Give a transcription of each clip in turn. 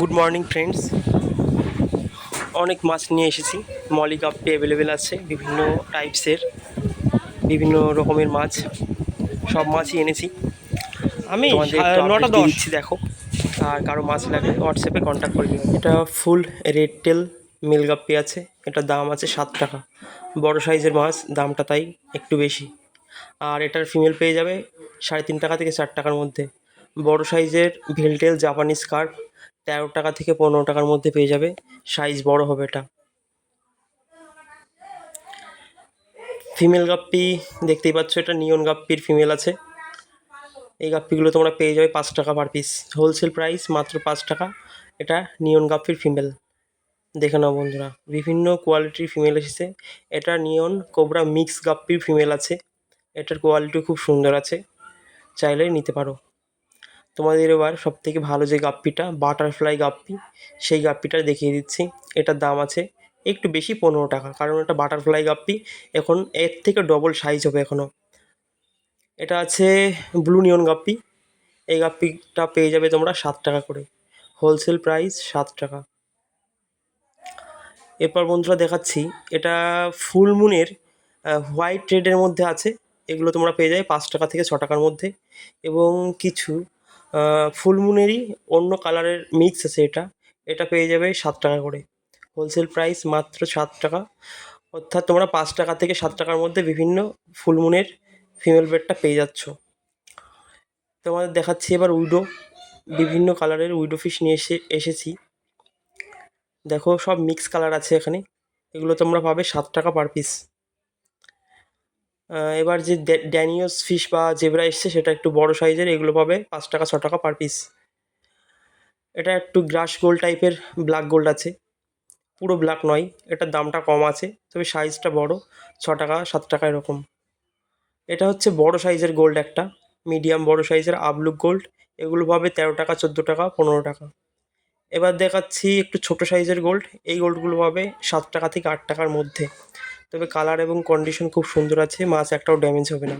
Good morning friends অনেক মাছ নিয়ে এসেছি। মলি কাপে অ্যাভেলেবেল আছে বিভিন্ন টাইপসের বিভিন্ন রকমের মাছ। সব মাছই এনেছি। আমি নটা দিচ্ছি দেখো। আর কারও মাছ লাগলে হোয়াটসঅ্যাপে কন্ট্যাক্ট করে নিও। এটা ফুল রেড টেল মিল গাপ্পি আছে। এটার দাম আছে সাত টাকা। বড় সাইজের মাছ দামটা তাই একটু বেশি। আর এটার ফিমেল পেয়ে যাবে সাড়ে তিন টাকা থেকে চার টাকার মধ্যে। বড় সাইজের ভিলটেল জাপানিজ কার্প তেরো টাকা থেকে পনেরো টাকার মধ্যে পেয়ে যাবে। সাইজ বড় হবে এটা। ফিমেল গাপ্পি, দেখতেই পাচ্ছ এটা নিয়ন গাপ্পির ফিমেল আছে। এই গাপ্পিগুলো তোমরা পেয়ে যাবে পাঁচ টাকা পার পিস হোলসেল প্রাইস মাত্র পাঁচ টাকা। এটা নিয়ন গাপ্পির ফিমেল দেখে নাও বন্ধুরা, বিভিন্ন কোয়ালিটির ফিমেল এসেছে। এটা নিয়ন কোবরা মিক্স গাপ্পির ফিমেল আছে। এটার কোয়ালিটি খুব সুন্দর আছে। চাইলে নিতে পারো। তোমাদের এবার সব থেকে ভালো যে গাপ্পিটা বাটারফ্লাই গাপ্পি, সেই গাপ্পিটা দেখিয়ে দিচ্ছি। এটার দাম আছে একটু বেশি পনেরো টাকা, কারণ এটা বাটারফ্লাই গাপ্পি, এখন এর থেকে ডবল সাইজ হবে এখনও এটা আছে ব্লু নিয়ন গাপ্পি, এই গাপ্পিটা পেয়ে যাবে তোমরা সাত টাকা করে। হোলসেল প্রাইস সাত টাকা। এরপর বন্ধুরা দেখাচ্ছি, এটা ফুল মুনের হোয়াইট রেডের মধ্যে আছে। এগুলো তোমরা পেয়ে যাবে পাঁচ টাকা থেকে ছ টাকার মধ্যে। এবং কিছু ফুল মুনেরই অন্য কালারের মিক্স আছে এটা। এটা পেয়ে যাবে সাত টাকা করে। হোলসেল প্রাইস মাত্র সাত টাকা। অর্থাৎ তোমরা পাঁচ টাকা থেকে সাত টাকার মধ্যে বিভিন্ন ফুলমুনের ফিমেল বেডটা পেয়ে যাচ্ছ। তোমাদের দেখাচ্ছি এবার উইডো। বিভিন্ন কালারের উইডো ফিশ নিয়ে এসে, এসেছি। দেখো সব মিক্স কালার আছে এখানে। এগুলো তোমরা পাবে সাত টাকা পার পিস এবার যে ড্যা- ড্যানিয়স ফিশ বা জেবরা এসছে, সেটা একটু বড় সাইজের, এগুলো পাবে পাঁচ টাকা, ছ টাকা পার পিস। এটা একটু গ্রাস গোল্ড টাইপের, ব্ল্যাক গোল্ড আছে। পুরো ব্ল্যাক নয়, এটার দামটা কম আছে, তবে সাইজটা বড়, ছ টাকা, সাত টাকা এরকম। এটা হচ্ছে বড় সাইজের গোল্ড একটা, মিডিয়াম বড় সাইজের আবলুক গোল্ড, এগুলো পাবে তেরো টাকা, চোদ্দ টাকা, পনেরো টাকা। এবার দেখাচ্ছি একটু ছোট সাইজের গোল্ড, এই গোল্ডগুলো পাবে সাত টাকা থেকে আট টাকার মধ্যে। তবে কালার এবং কন্ডিশন খুব সুন্দর আছে, মাছ একটাও ড্যামেজ হবে না।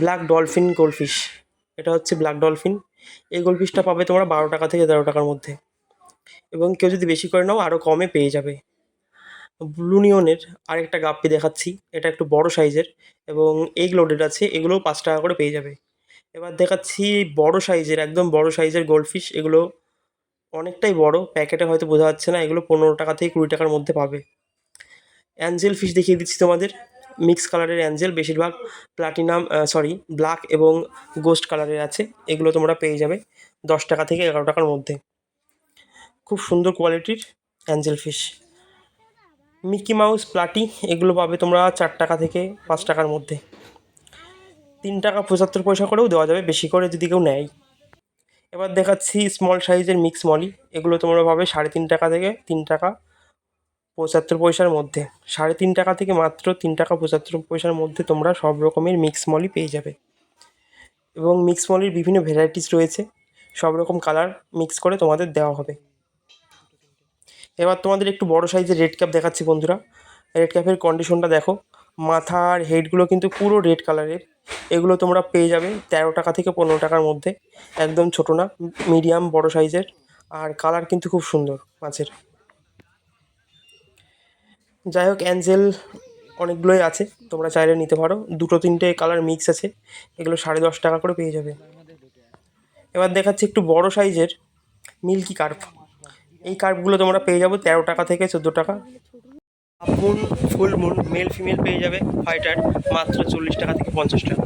ব্ল্যাক ডলফিন গোল্ডফিশ এটা হচ্ছে ব্ল্যাক ডলফিন এই গোল্ডফিশটা পাবে তোমরা বারো টাকা থেকে তেরো টাকার মধ্যে। এবং কেউ যদি বেশি করে নাও আরও কমে পেয়ে যাবে। ব্লুনিয়নের আরেকটা গাপ্পি দেখাচ্ছি, এটা একটু বড় সাইজের এবং এগ লোডেড আছে, এগুলোও পাঁচ টাকা করে পেয়ে যাবে। এবার দেখাচ্ছি বড় সাইজের, একদম বড় সাইজের গোল্ডফিশ এগুলো অনেকটাই বড় প্যাকেটে হয়তো বোঝা যাচ্ছে না, এগুলো পনেরো টাকা থেকে কুড়ি টাকার মধ্যে পাবে। অ্যাঞ্জেল ফিশ দেখিয়ে দিচ্ছি তোমাদের। মিক্স কালারের অ্যাঞ্জেল, বেশিরভাগ প্লাটিনাম সরি ব্ল্যাক এবং গোস্ট কালারের আছে। এগুলো তোমরা পেয়ে যাবে দশ টাকা থেকে এগারো টাকার মধ্যে। খুব সুন্দর কোয়ালিটির angel fish Mickey Mouse platy এগুলো পাবে তোমরা চার টাকা থেকে পাঁচ টাকার মধ্যে। তিন টাকা পঁচাত্তর পয়সা করেও দেওয়া যাবে, বেশি করে যদি কেউ নেয়। এবার দেখাচ্ছি স্মল সাইজের মিক্স মলি এগুলো তোমরা পাবে সাড়ে তিন টাকা থেকে তিন টাকা পঁচাত্তর পয়সার মধ্যে। সাড়ে তিন টাকা থেকে মাত্র তিন টাকা পঁচাত্তর পয়সার মধ্যে তোমরা সব রকমের মিক্স মলি পেয়ে যাবে। এবং মিক্স মলির বিভিন্ন ভ্যারাইটিস রয়েছে। সব রকম কালার মিক্স করে তোমাদের দেওয়া হবে। এবার তোমাদের একটু বড় সাইজের রেড ক্যাপ দেখাচ্ছি বন্ধুরা। রেড ক্যাপের কন্ডিশনটা দেখো। মাথার হেডগুলো কিন্তু পুরো রেড কালারের এগুলো তোমরা পেয়ে যাবে তেরো টাকা থেকে পনেরো টাকার মধ্যে। একদম ছোটো না মিডিয়াম বড় সাইজের আর কালার কিন্তু খুব সুন্দর মাছের। যাই হোক অ্যাঞ্জেল অনেকগুলোই আছে, তোমরা চাইলে নিতে পারো। দুটো, তিনটে কালার মিক্স আছে, এগুলো সাড়ে দশ টাকা করে পেয়ে যাবে। এবার দেখাচ্ছি একটু বড় সাইজের মিল্কি কার্প এই কার্পগুলো তোমরা পেয়ে যাব তেরো টাকা থেকে চোদ্দ টাকা। Moon full moon male female পেয়ে যাবে ফাইটার মাত্র চল্লিশ টাকা থেকে পঞ্চাশ টাকা।